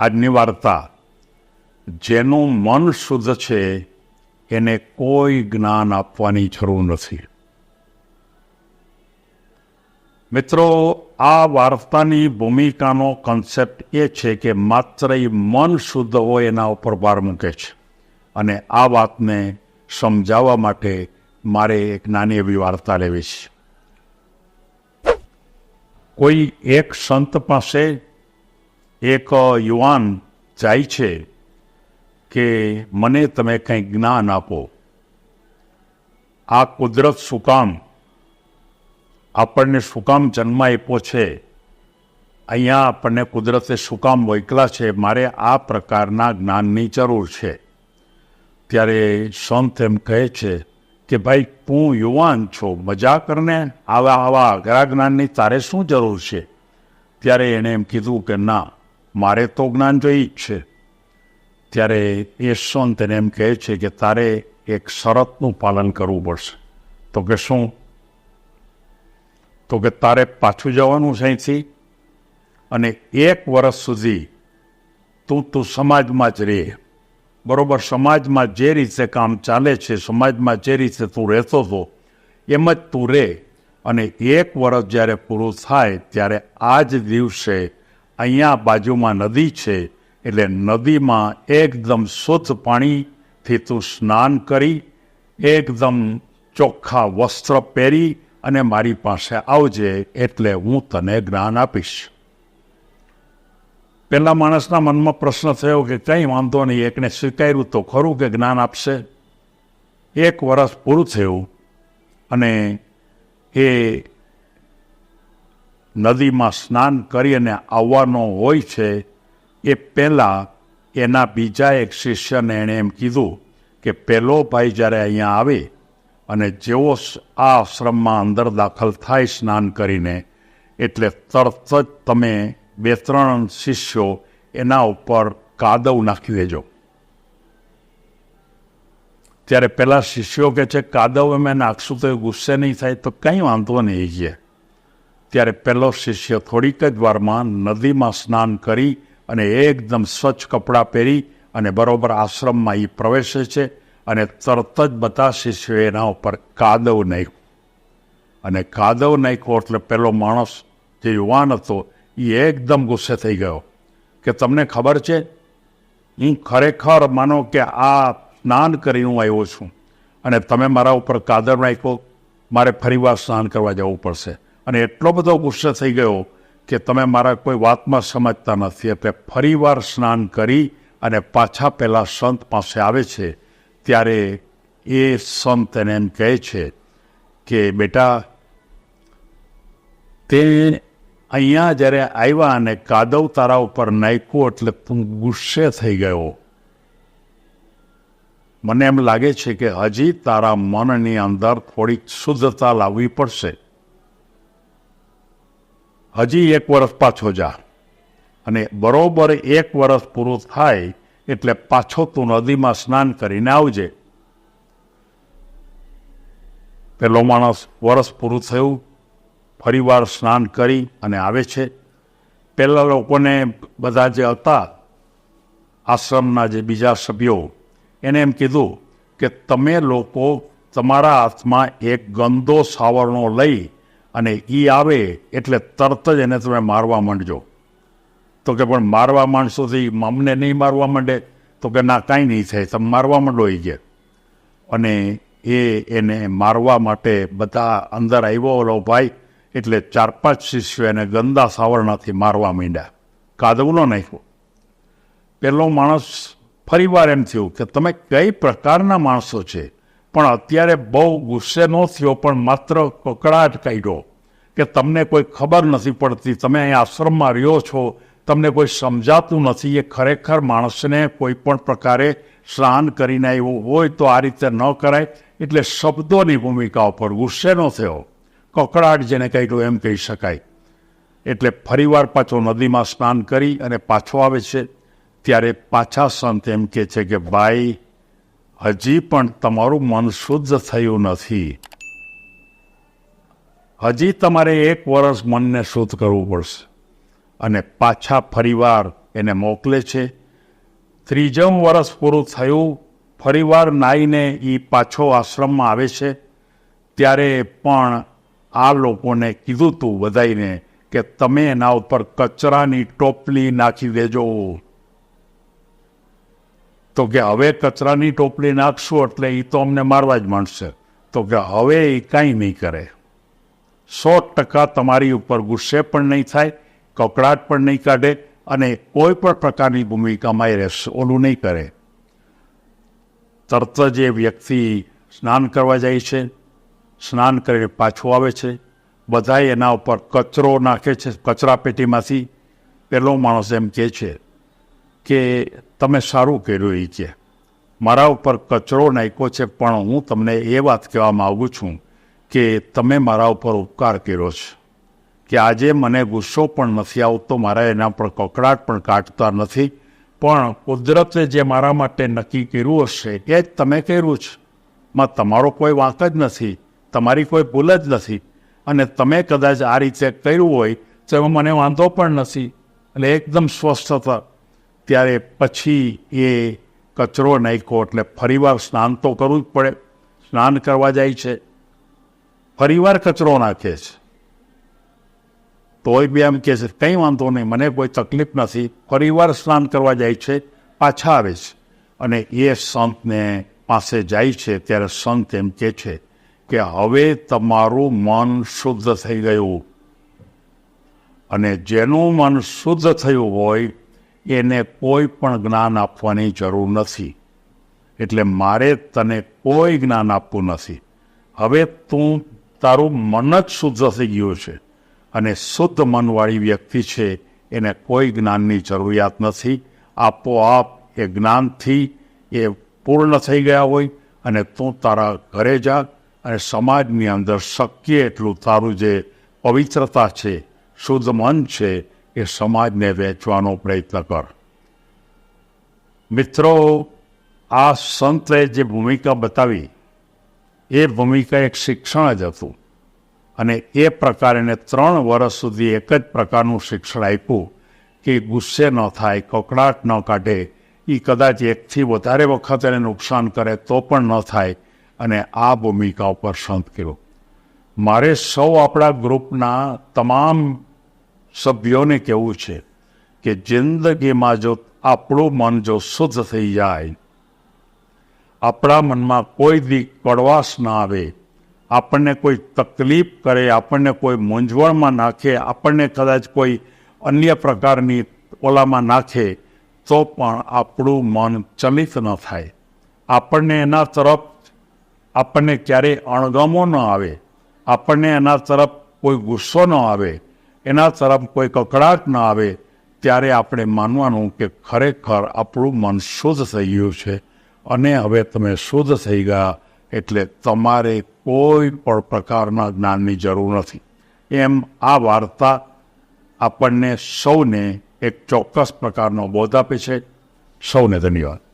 આજની વાર્તા જેનું મન શુદ્ધ છે, એને કોઈ જ્ઞાન આપવાની જરૂર નથી. મિત્રો, આ વાર્તાની ભૂમિકાનો કન્સેપ્ટ એ છે કે માત્ર એ મન શુદ્ધ હોય એના ઉપર ભાર મૂકે છે. અને આ વાતને સમજાવવા માટે મારે એક નાની એવી વાર્તા લેવી છે. કોઈ એક સંત પાસે એક યુવાન જાય છે કે મને તમે કંઈ જ્ઞાન આપો. આ કુદરત શું કામ? આપણને શું કામ જન્મ આપ્યો છે? અહીંયા આપણને કુદરતે શું કામ મોકલા છે? મારે આ પ્રકારના જ્ઞાનની જરૂર છે. ત્યારે સંત એમ કહે છે કે, ભાઈ તું યુવાન છો. મજા કરને? આવા આવા અઘરા જ્ઞાનની તારે શું જરૂર છે? ત્યારે એણે એમ કીધું કે, ના મારે તો જ્ઞાન જોઈ જ છે. ત્યારે એ તેને એમ કહે છે કે તારે એક શરતનું પાલન કરવું પડશે. તો કે શું? તો કે તારે પાછું જવાનું છે અહીંથી? અને એક વર્ષ સુધી તું તું સમાજમાં જ રહે. બરોબર, સમાજમાં જે રીતે કામ ચાલે છે, સમાજમાં જે રીતે તું રહેતો હતો, એમ જ તું રહે. અને એક વર્ષ જ્યારે પૂરું થાય, ત્યારે આ જ દિવસે અહીંયા બાજુમાં નદી છે, એટલે નદીમાં એકદમ શુદ્ધ પાણીથી તું સ્નાન કરી, એકદમ ચોખ્ખા વસ્ત્ર પહેરી અને મારી પાસે આવજે એટલે હું તને જ્ઞાન આપીશ. પેલા માણસના મનમાં પ્રશ્ન થયો કે કંઈ વાંધો નહીં, એકને સ્વીકાર્યું તો ખરું કે જ્ઞાન આપશે? એક વર્ષ પૂરું થયું અને એ નદીમાં સ્નાન કરી અને આવવાનો હોય છે, એ પહેલાં એના બીજા એક શિષ્યને એણે એમ કીધું કે પહેલો ભાઈ જ્યારે અહીંયા આવે અને જેવો આ આશ્રમમાં અંદર દાખલ થાય સ્નાન કરીને, એટલે તરત જ તમે બે ત્રણ શિષ્યો એના ઉપર કાદવ નાખી દેજો. ત્યારે પેલા શિષ્યો કે છે, કાદવ અમે નાખશું તો એ ગુસ્સે નહીં થાય તો કંઈ વાંધો નહીં છે ત્યારે પહેલો શિષ્ય થોડીક જ વારમાં નદીમાં સ્નાન કરી અને એકદમ સ્વચ્છ કપડાં પહેરી અને બરોબર આશ્રમમાં એ પ્રવેશે છે અને તરત જ બધા શિષ્યો એના ઉપર કાદવ નાખ્યું. અને કાદવ નાખ્યો એટલે પહેલો માણસ, જે યુવાન હતો એ એકદમ ગુસ્સે થઈ ગયો. કે તમને ખબર છે? હું ખરેખર માનો કે આ સ્નાન કરી હું આવ્યો છું. અને તમે મારા ઉપર કાદવ નાખ્યો. મારે ફરીવાર સ્નાન કરવા જવું પડશે. અને એટલો બધો ગુસ્સે થઈ ગયો કે તમે મારા કોઈ વાતમાં સમજતા નથી. એટલે ફરીવાર સ્નાન કરી અને પાછા પહેલાં સંત પાસે આવે છે. ત્યારે એ સંત એને એમ કહે છે કે, બેટા, તે અહીંયા જ્યારે આવ્યા અને કાદવ તારા ઉપર નાખ્યું એટલે તું ગુસ્સે થઈ ગયો. મને એમ લાગે છે કે હજી તારા મનની અંદર થોડીક શુદ્ધતા લાવવી પડશે. હજી એક વર્ષ પાછો જા. અને બરોબર એક વર્ષ પૂરું થાય એટલે પાછો તું નદીમાં સ્નાન કરીને આવજે. પેલો માણસ વર્ષ પૂરું થયું, ફરીવાર સ્નાન કરી અને આવે છે. પહેલાં લોકોને બધા જે હતા, આશ્રમના જે બીજા સભ્યો, એને એમ કીધું કે તમે લોકો તમારા હાથમાં એક ગંદો સાવરણો લઈ અને એ આવે એટલે તરત જ એને તમે મારવા માંડજો. તો કે પણ મારવા તો અમને નહીં મારવા માંડે? તો કે ના, કાંઈ નહીં થાય, તમે મારવા માંડો એ કે અને એ એને મારવા માટે બધા અંદર આવ્યો ઓલો ભાઈ, એટલે ચાર પાંચ શિષ્યો એને ગંદા સાવરણાથી મારવા માંડ્યા. કાદવનો નાખ્યો. પહેલો માણસ ફરીવાર એમ થયું કે તમે કઈ પ્રકારના માણસો છે? પણ અત્યારે બહુ ગુસ્સે ન થયો, પણ માત્ર કકડાટ કાઢ્યો. કે તમને કોઈ ખબર નથી પડતી, તમે અહીં આશ્રમમાં રહ્યો છો, તમને કોઈ સમજાતું નથી, એ ખરેખર માણસને કોઈ પણ પ્રકારે સ્નાન કરીને આવ્યું હોય તો આ રીતે ન કરાય, એટલે શબ્દોની ભૂમિકા ઉપર ગુસ્સે ન થયો. કકડાટ જેને કાઢ્યો એમ કહી શકાય. એટલે ફરીવાર પાછો નદીમાં સ્નાન કરી અને પાછો આવે છે. ત્યારે પાછા સંત એમ કે છે કે, ભાઈ હજી પણ તમારું મન શુદ્ધ થયું નથી. હજી તમારે એક વર્ષ મનને શુદ્ધ કરવું પડશે અને પાછા ફરીવાર એને મોકલે છે. ત્રીજમ વર્ષ પૂરું થયું, ફરીવાર નાઈને એ પાછો આશ્રમમાં આવે છે. ત્યારે પણ આ લોકોને કીધું તું બધાઈને કે તમે એના ઉપર કચરાની ટોપલી નાખી દેજો. તો કે હવે કચરાની ટોપલી નાખશું એટલે એ તો અમને મારવા જ માંડશે. તો કે હવે એ કાંઈ નહીં કરે. સો ટકા તમારી ઉપર ગુસ્સે પણ નહીં થાય કકડાટ પણ નહીં કાઢે અને કોઈ પણ પ્રકારની ભૂમિકામાં એ રહેશે, ઓલું નહીં કરે. તરત જ એ વ્યક્તિ સ્નાન કરવા જાય છે, સ્નાન કરીને પાછું આવે છે બધા એના ઉપર કચરો નાખે છે કચરા પેટીમાંથી પેલો માણસ એમ કહે છે કે તમે સારું કર્યું એ કે. મારા ઉપર કચરો નાખ્યો છે, પણ હું તમને એ વાત કહેવા માગું છું કે તમે મારા ઉપર ઉપકાર કર્યો છે. કે આજે મને ગુસ્સો પણ નથી આવતો, મારા એના પર કકડાટ પણ કાઢતા નથી, પણ કુદરતે જે મારા માટે નક્કી કર્યું હશે એ જ તમે કર્યું છે. માં તમારો કોઈ વાંક જ નથી, તમારી કોઈ ભૂલ જ નથી, અને તમે કદાચ આ રીતે કર્યું હોય તો એમાં મને વાંધો પણ નથી. એટલે એકદમ સ્વસ્થ હતા ત્યારે પછી એ કચરો નાખ્યો એટલે ફરીવાર સ્નાન તો કરવું જ પડે. સ્નાન કરવા જાય છે. ફરીવાર કચરો નાખે છે. તોય બી એમ કહે છે, કંઈ વાંધો નહીં, મને કોઈ તકલીફ નથી. ફરીવાર સ્નાન કરવા જાય છે, પાછા આવે છે. અને એ સંતને પાસે જાય છે, ત્યારે સંત એમ કહે છે કે, હવે તમારું મન શુદ્ધ થઈ ગયું. અને જેનું મન શુદ્ધ થયું હોય એને કોઈ પણ જ્ઞાન આપવાની જરૂર નથી. એટલે મારે તને કોઈ જ્ઞાન આપવું નથી. હવે તું તારું મન જ શુદ્ધ થઈ ગયું છે અને શુદ્ધ મનવાળી વ્યક્તિ છે, એને કોઈ જ્ઞાનની જરૂરિયાત નથી. આપોઆપ એ જ્ઞાનથી એ પૂર્ણ થઈ ગયા હોય અને તું તારા ઘરે જા અને સમાજની અંદર શક્ય એટલું તારું જે પવિત્રતા છે, શુદ્ધ મન છે એ સમાજને વેચવાનો પ્રયત્ન કર. મિત્રો, આ સંતે જે ભૂમિકા બતાવી, એ ભૂમિકા એક શિક્ષણ જ હતું. અને એ પ્રકારેને ત્રણ વર્ષ સુધી એક જ પ્રકારનું શિક્ષણ આપ્યું કે ગુસ્સે ન થાય, કકડાટ ન કાઢે. એ કદાચ એકથી વધારે વખત એને નુકસાન કરે તો પણ ન થાય. અને આ ભૂમિકા ઉપર સંત કર્યો. મારે સૌ આપણા ગ્રુપના તમામ સભ્યોને કહેવું છે કે જિંદગીમાં જો આપણું મન જો શુદ્ધ થઈ જાય, આપણા મનમાં કોઈ દી કડવાશ ના આવે, આપણને કોઈ તકલીફ કરે, આપણને કોઈ મૂંઝવણમાં નાખે, આપણને કદાચ કોઈ અન્ય પ્રકારની ઓલામાં નાખે, તો પણ આપણું મન ચલિત ન થાય. આપણને એના તરફ આપણને ક્યારેય અણગમો ન આવે. આપણને એના તરફ કોઈ ગુસ્સો ન આવે. એના તરફ કોઈ કકડાટ ન આવે, ત્યારે આપણે માનવાનું કે ખરેખર આપણું મન શુદ્ધ થઈ ગયું છે અને હવે તમે શુદ્ધ થઈ ગયા એટલે તમારે કોઈ પણ પ્રકારના જ્ઞાનની જરૂર નથી. એમ આ વાર્તા આપણને સૌને એક ચોક્કસ પ્રકારનો બોધ આપે છે. સૌને ધન્યવાદ.